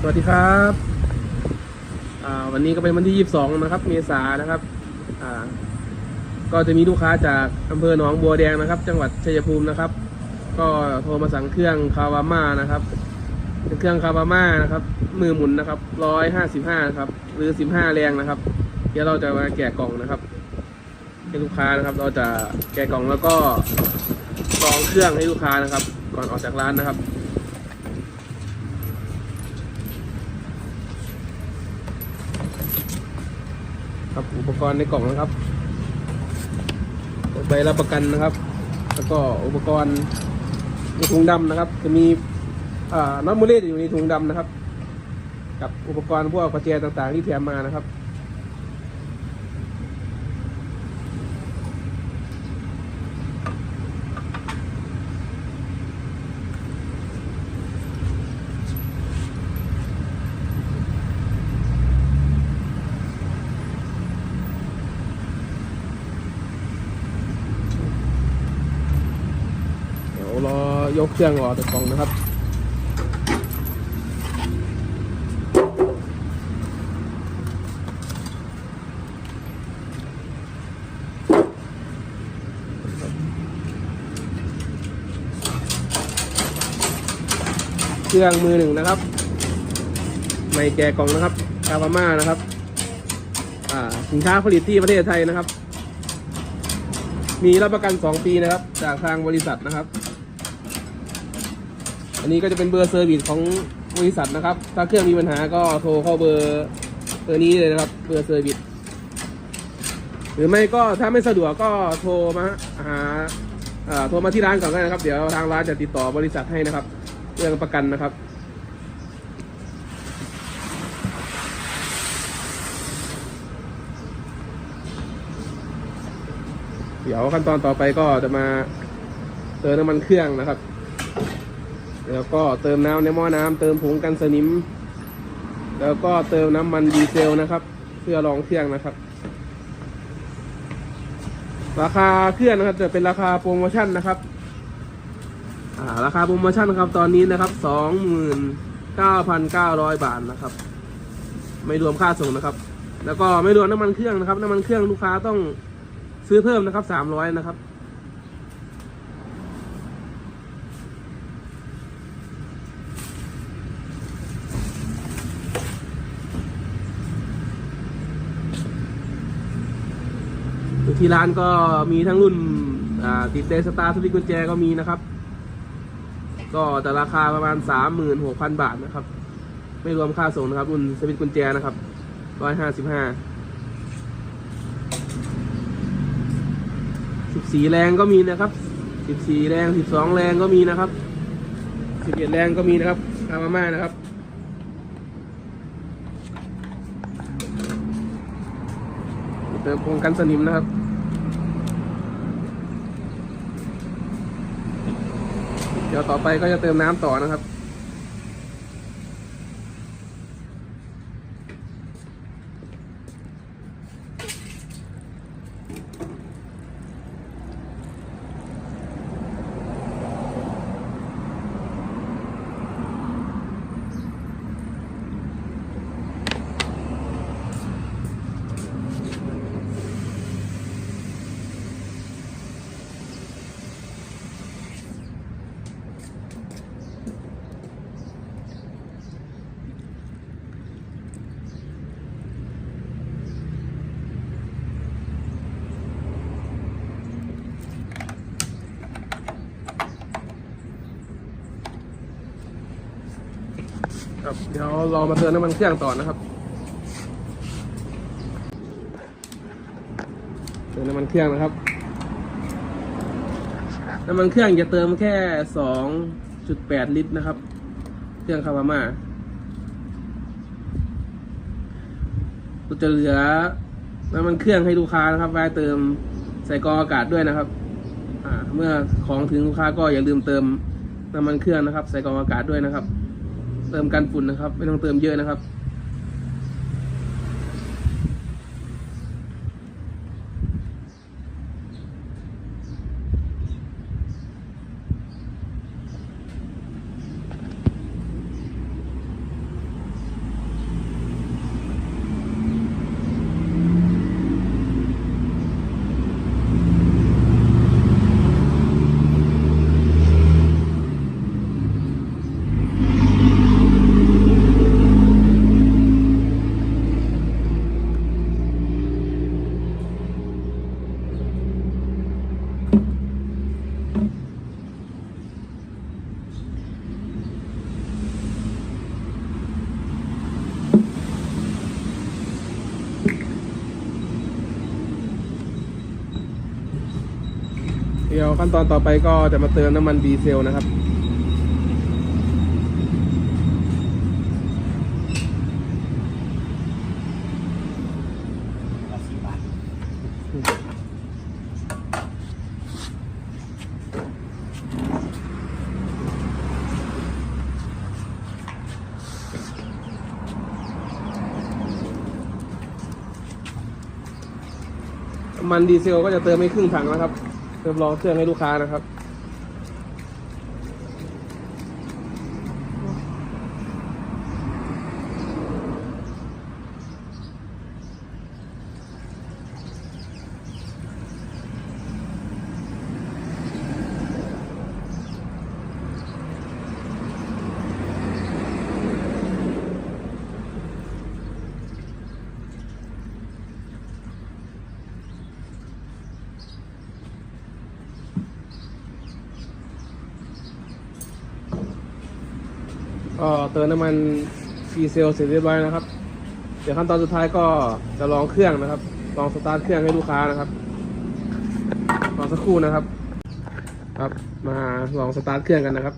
สวัสดีครับวันนี้ก็เป็นวันที่ 22 นะครับ เมษานะครับก็จะมีลูกค้าจากอำเภอหนองบัวแดงนะครับ จังหวัดชัยภูมินะครับ ก็โทรมาสั่งเครื่องคาวาม่านะครับเป็นเครื่องคาวาม่านะครับ มือหมุนนะครับ155นะครับ หรือ 15 แรงนะครับ เดี๋ยวเราจะมาแกะกล่องนะครับให้ลูกค้านะครับ เราจะแกะกล่องแล้วก็กรองเครื่องให้ลูกค้านะครับ ก่อนออกจากร้านนะครับ ครับ อุปกรณ์ในกล่องนะครับใบรับประกันนะครับ แล้วก็อุปกรณ์ในถุงดำนะครับ จะมีอ่าน็อตมูเลตอยู่ในถุงดำนะครับ กับอุปกรณ์พวกประแจต่างๆที่แถมมานะครับ ยกเครื่องออกจากกล่องนะครับเครื่องมือหนึ่งนะครับไม่แกะกล่องนะครับคาบาม่านะครับอ่าสินค้าผลิตที่ประเทศไทยนะครับ มีรับประกัน 2 ปีนะครับ จากทางบริษัทนะครับ นนี้ก็จะเป็นเบอร์เซอร์วิสของบริษัทนะครับ ถ้าเครื่องมีปัญหาก็โทรเข้าเบอร์เบอร์นี้เลยนะครับ เบอร์เซอร์วิส หรือไม่ก็ถ้าไม่สะดวกก็โทรมาหาโทรมาที่ร้านก่อนก็ได้นะครับ เดี๋ยวทางร้านจะติดต่อบริษัทให้นะครับ เรื่องประกันนะครับเดี๋ยวขั้นตอนต่อไปก็จะมาเติมน้ำมันเครื่องนะครับ แล้วก็เติมน้ำในหม้อน้ำเติมผงกันสนิม แล้วก็เติมน้ำมันดีเซลนะครับ เพื่อรองเครื่องนะครับ ราคาเครื่องนะครับจะเป็นราคาโปรโมชั่นนะครับาราคาโปรโมชั่นครับตอนนี้นะครับสองหมื่นเก้าพันเก้าร้อยบาทนะครับ ไม่รวมค่าส่งนะครับ แล้วก็ไม่รวมน้ำมันเครื่องนะครับน้ำมันเครื่องลูกค้าต้องซื้อเพิ่มนะครับสามร้อยนะครับ ที่ร้านก็มีทั้งรุ่นติดเดสตาร์สวิตกุญแจก็มีนะครับ ก็แต่ราคาประมาณสามหมื่นหกพันบาทนะครับ ไม่รวมค่าส่งนะครับ รุ่นสวิตกุญแจนะครับร้อยห้าสิบห้าสิบสี่แรงก็มีนะครับสิบสี่แรงสิบสองแรงก็มีนะครับสิบเอ็ดแรงก็มีนะครับอามาม่านะครับเติมโครงกันสนิมนะครับ เดี๋ยวต่อไปก็จะเติมน้ำต่อนะครับ ครับเดี๋ยวเรามาเติมน้ำมันเครื่องต่อนะครับเติมน้ำมันเครื่องนะครับ น้ำมันเครื่องจะเติมแค่สองจุดแปดลิตรนะครับ เครื่องคาวาม่าเราจะเหลือน้ำมันเครื่องให้ลูกค้านะครับไว้เติมใส่กรองอากาศด้วยนะครับอ่าเมื่อของถึงลูกค้าก็อย่าลืมเติมน้ำมันเครื่องนะครับ ใส่กรองอากาศด้วยนะครับ เติมกันฝุ่นนะครับ ไม่ต้องเติมเยอะนะครับ ขั้นตอนต่อไปก็จะมาเติมน้ำมันดีเซลนะครับละสี่บาทน้ำมันดีเซลก็จะเติมให้ครึ่งถังนะครับ เติมรองเครื่องให้ลูกค้านะครับ ก็เติมน้ำมันดีเซลเสร็จเรียบร้อยนะครับ เดี๋ยวขั้นตอนสุดท้ายก็จะลองเครื่องนะครับ ลองสตาร์ทเครื่องให้ลูกค้านะครับรอสักครู่นะครับ ครับ มาลองสตาร์ทเครื่องกันนะครับ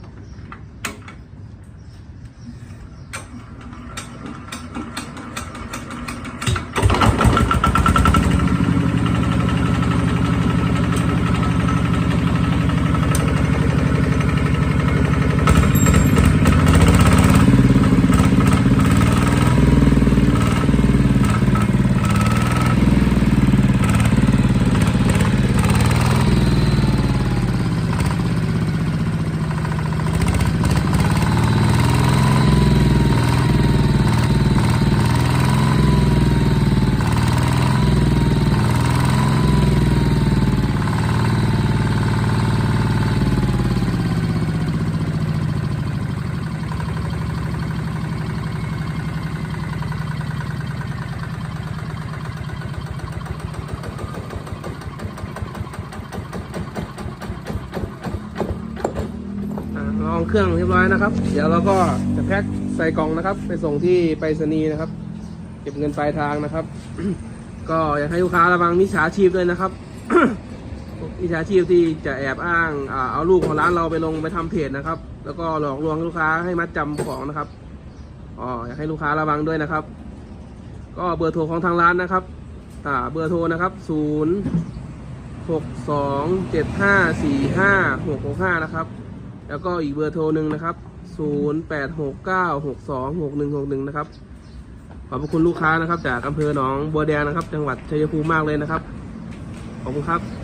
อ่าลองเครื่องเรียบร้อยนะครับ เดี๋ยวเราก็จะแพ็คใส่กล่องนะครับ ไปส่งที่ไปรษณีย์นะครับ เก็บเงินปลายทางนะครับ ก็อยากให้ลูกค้าระวังมิจฉาชีพด้วยนะครับมิจฉาชีพที่จะแอบอ้างเอารูปของร้านเราไปลงไปทำเพจนะครับ แล้วก็หลอกลวงลูกค้าให้มัดจำของนะครับอ๋ออยากให้ลูกค้าระวังด้วยนะครับ ก็เบอร์โทรของทางร้านนะครับอ่าเบอร์โทรนะครับศูนย์หกสองเจ็ดห้าสี่ห้าหกหกห้านะครับ แล้วก็อีกเบอร์โทรหนึ่งนะครับ 0 8 6 9 6 2 6 1 6 1 นะครับ ขอบพระคุณลูกค้านะครับ จากอำเภอหนองบัวแดงนะครับ จังหวัดชัยภูมิมากเลยนะครับ ขอบคุณครับ